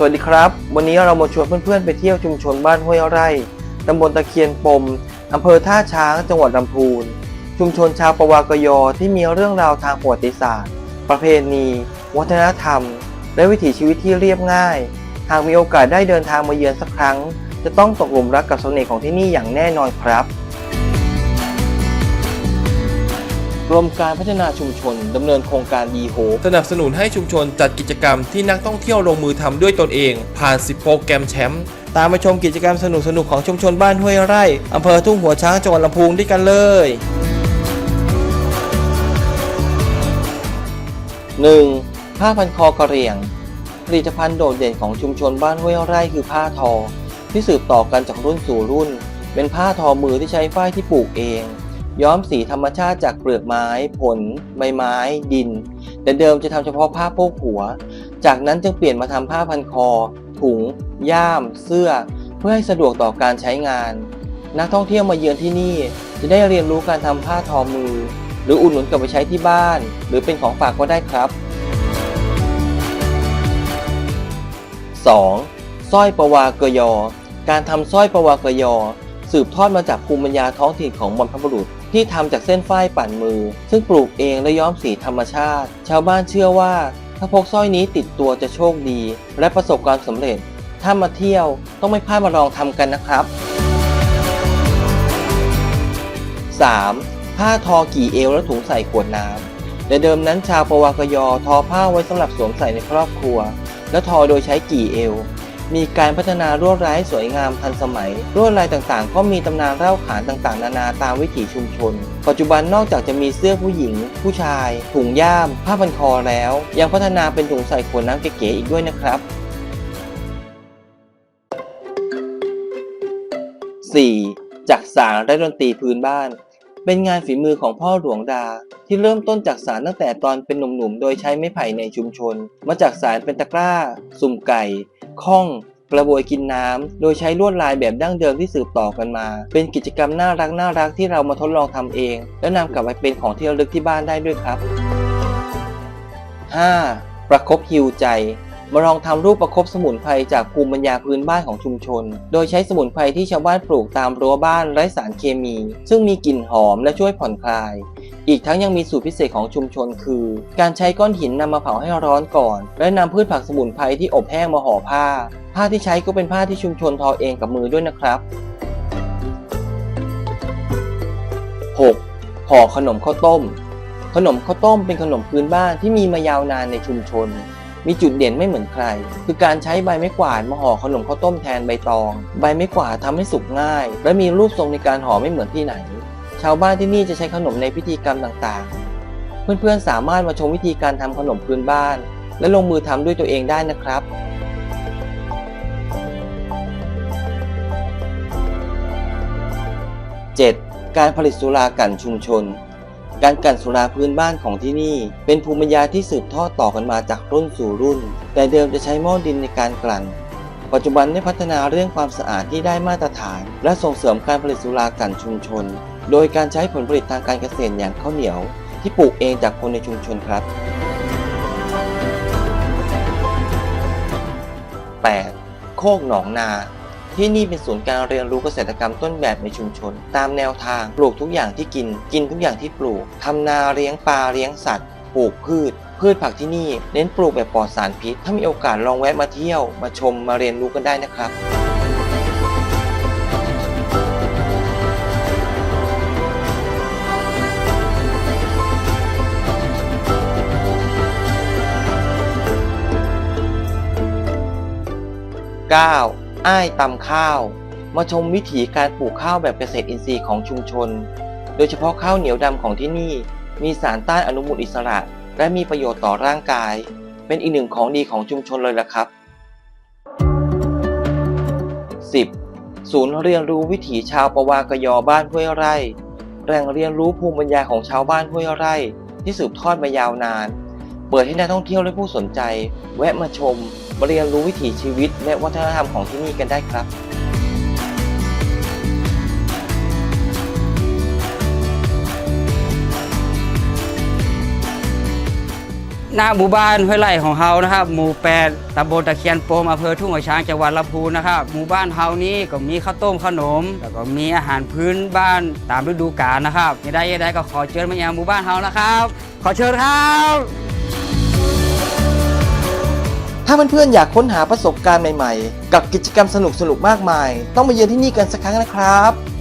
สวัสดีครับ วันนี้เรามาชวนเพื่อนๆ ไปเที่ยวชุมชนบ้านห้วยไร่ ตำบลตะเคียนปม อำเภอท่าช้าง จังหวัดลำพูน ชุมชนชาวปวากยอที่มีเรื่องราวทางประวัติศาสตร์ ประเพณี วัฒนธรรม และวิถีชีวิตที่เรียบง่าย หากมีโอกาสได้เดินทางมาเยือนสักครั้ง จะต้องตกหลุมรักกับเสน่ห์ของที่นี่อย่างแน่นอนครับ กรมการพัฒนาชุมชนดำเนินโครงการดีโฮสนับสนุนให้ชุมชนจัดกิจกรรมที่นักท่องเที่ยวลงมือทำด้วยตนเอง ผ่าน 10 โปรแกรมแชมป์ตามมาชมกิจกรรมสนุกๆของชุมชนบ้านห้วยไร่อำเภอทุ่งหัวช้างจังหวัดลำพูนด้วยกันเลย 1. ผ้าพันคอกระเหรี่ยง ผลิตภัณฑ์โดดเด่นของชุมชนบ้านห้วยไร่คือผ้าทอ ที่สืบต่อกันจากรุ่นสู่รุ่น เป็นผ้าทอมือที่ใช้ฝ้ายที่ปลูกเอง ย้อมสีธรรมชาติจากเปลือกไม้ ผล ใบไม้ ดิน แต่เดิมจะทำเฉพาะผ้าโพกหัว จากนั้นจึงเปลี่ยนมาทำผ้าพันคอ ถุง ย่าม เสื้อ เพื่อให้สะดวกต่อการใช้งาน นักท่องเที่ยวมาเยือนที่นี่ จะได้เรียนรู้การทำผ้าทอมือ หรืออุดหนุนกลับไปใช้ที่บ้าน หรือเป็นของฝากก็ได้ครับ 2. สร้อยประวากยอ การทำสร้อยประวากยอ สืบทอดมาจากภูมิปัญญาท้องถิ่นของบรรพบุรุษ ที่ทำจากเส้นฝ้ายปั่นมือ ซึ่งปลูกเองและย้อมสีธรรมชาติ ชาวบ้านเชื่อว่า ถ้าพกสร้อยนี้ติดตัวจะโชคดี และประสบความสำเร็จ ถ้ามาเที่ยวต้องไม่พลาดมาลองทำกันนะครับ 3. ผ้าทอกี่เอวและถุงใส่ขวดน้ำแต่เดิมนั้นชาวปวากยอทอผ้าไว้สำหรับสวมใส่ในครอบครัว และทอโดยใช้กี่เอว มีการพัฒนาลวดลายให้สวยงามทันสมัยลวดลายต่างๆ ก็มีตำนานเล่าขานต่างๆ นานาตามวิถีชุมชน ปัจจุบันนอกจากจะมีเสื้อผู้หญิง ผู้ชาย ถุงย่าม ผ้าพันคอแล้ว ยังพัฒนาเป็นถุงใส่ขวดน้ำเก๋ๆอีกด้วยนะครับ 4. จักสารและดนตรีพื้นบ้าน เป็นงานฝีมือของพ่อหลวงดา ที่เริ่มต้นจากสารตั้งแต่ตอนเป็นหนุ่มๆ โดยใช้ไม้ไผ่ในชุมชน มาจากสารเป็นตะกร้า สุ่มไก่ ข้องกระบวยกินน้ำโดยใช้ลวดลายแบบดั้งเดิมที่สืบต่อกันมา เป็นกิจกรรมน่ารักน่ารักที่เรามาทดลองทำเอง แล้วนำกลับไปเป็นของที่ระลึกที่บ้านได้ด้วยครับ 5. ประคบฮิวใจ มาลองทำรูปประคบสมุนไพรจากภูมิปัญญาพื้นบ้านของชุมชน โดยใช้สมุนไพรที่ชาวบ้านปลูกตามรั้วบ้านไร้สารเคมี ซึ่งมีกลิ่นหอมและช่วยผ่อนคลาย อีกทั้งยังมีสูตรพิเศษของชุมชนคือ การใช้ก้อนหินนำมาเผาให้ร้อนก่อน และนำพืชผักสมุนไพรที่อบแห้งมาห่อผ้า ผ้าที่ใช้ก็เป็นผ้าที่ชุมชนทอเองกับมือด้วยนะครับ 6. ห่อขนมข้าวต้ม ขนมข้าวต้มเป็นขนมพื้นบ้านที่มีมายาวนานในชุมชนมีจุดเด่นไม่เหมือนใคร คือการใช้ใบไม้กวาดมาห่อขนมข้าวต้มแทนใบตอง ใบไม้กวาดทำให้สุกง่าย และมีรูปทรงในการห่อไม่เหมือนที่ไหน ชาวบ้านที่นี่จะใช้ขนมในพิธีกรรมต่างๆ เพื่อนๆสามารถมาชมวิธีการทำขนมพื้นบ้าน และลงมือทำด้วยตัวเองได้นะครับ 7. การผลิตสุรากันชุมชน การกันสุราพื้นบ้านของที่นี่ เป็นภูมิปัญญาที่สืบทอดต่อกันมาจากรุ่นสู่รุ่น แต่เดิมจะใช้หม้อดินในการกลั่น ปัจจุบันได้พัฒนาเรื่องความสะอาดที่ได้มาตรฐาน และส่งเสริมการผลิตสุรากันชุมชน โดยการใช้ผลผลิตทางการเกษตรอย่างข้าวเหนียว ที่ปลูกเองจากคนในชุมชนครับ 8. โคกหนองนา ที่นี่เป็นศูนย์การเรียนรู้เกษตรกรรมต้นแบบในชุมชน ตามแนวทางปลูกทุกอย่างที่กิน กินทุกอย่างที่ปลูกทำนาเลี้ยงปลาเลี้ยงสัตว์ ปลูกพืช พืชผักที่นี่เน้นปลูกแบบปลอดสารพิษ ถ้ามีโอกาสลองแวะมาเที่ยว มาชมมาเรียนรู้กันได้นะครับ 9. อ้ายตำข้าว มาชมวิถีการปลูกข้าวแบบเกษตรอินทรีย์ของชุมชน โดยเฉพาะข้าวเหนียวดำของที่นี่ มีสารต้านอนุมูลอิสระ และมีประโยชน์ต่อร่างกาย เป็นอีกหนึ่งของดีของชุมชนเลยละครับ 10. ศูนย์เรียนรู้วิถีชาวปวากยอบ้านห้วยไร่ แหล่งเรียนรู้ภูมิปัญญาของชาวบ้านห้วยไร่ ที่สืบทอดมายาวนาน เปิดให้นักท่องเที่ยวและผู้สนใจ แวะมาชม มาเรียนรู้วิถีชีวิต และวัฒนธรรมของที่นี่กันได้ครับหน้าหมู่บ้านห้วยไร่ของเฮานะครับ หมู่8ตำบลตะเคียนโปมอำเภอทุ่งหัวช้างจังหวัดลำพูนนะครับ หมู่บ้านเฮานี้ก็มีข้าวต้มขนม แล้วก็มีอาหารพื้นบ้านตามฤดูกาลนะครับยังได้ยังได้ก็ขอเชิญมายังหมู่บ้านเฮานะครับ ขอเชิญครับ ถ้าเพื่อนๆอยากค้นหาประสบการณ์ใหม่ๆ กับกิจกรรมสนุกๆ มากมาย ต้องมาเยือนที่นี่กันสักครั้งนะครับ